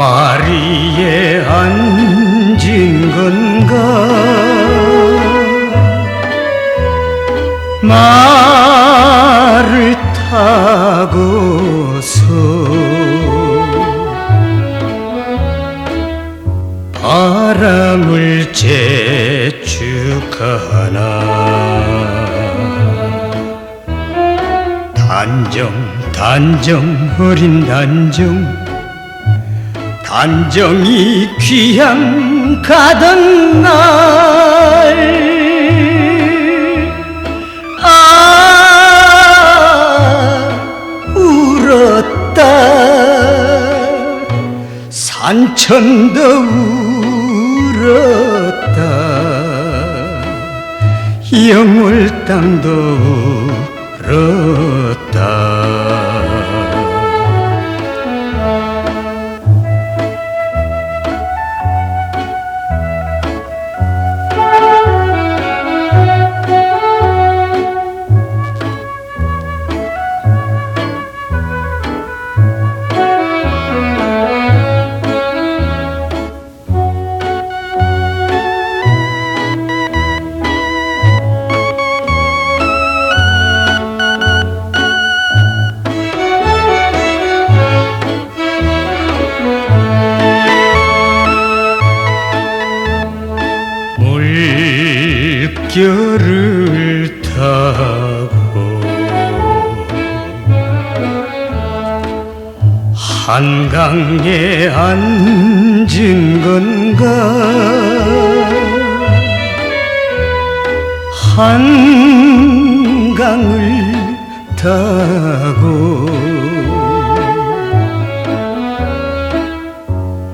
마리에 앉은 건가? 말을 타고서 바람을 재축하나? 단정 단정 어린 단정 단정이 귀향 가던 날 아, 울었다. 산천도 울었다. 영월 땅도 울었다. 물결을 타고 한강에 앉은 건가? 한강을 타고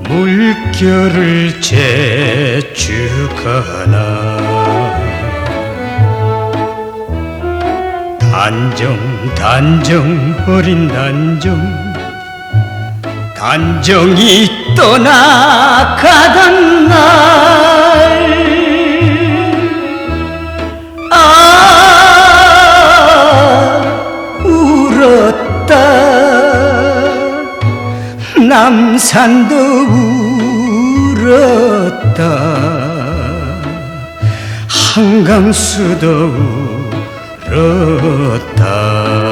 물결을 재축하나 단정 단정 어린 단정. 단정이 떠나가던 날 아 울었다. 남산도 울었다. 한강수도 울었다 প্রত্যাশ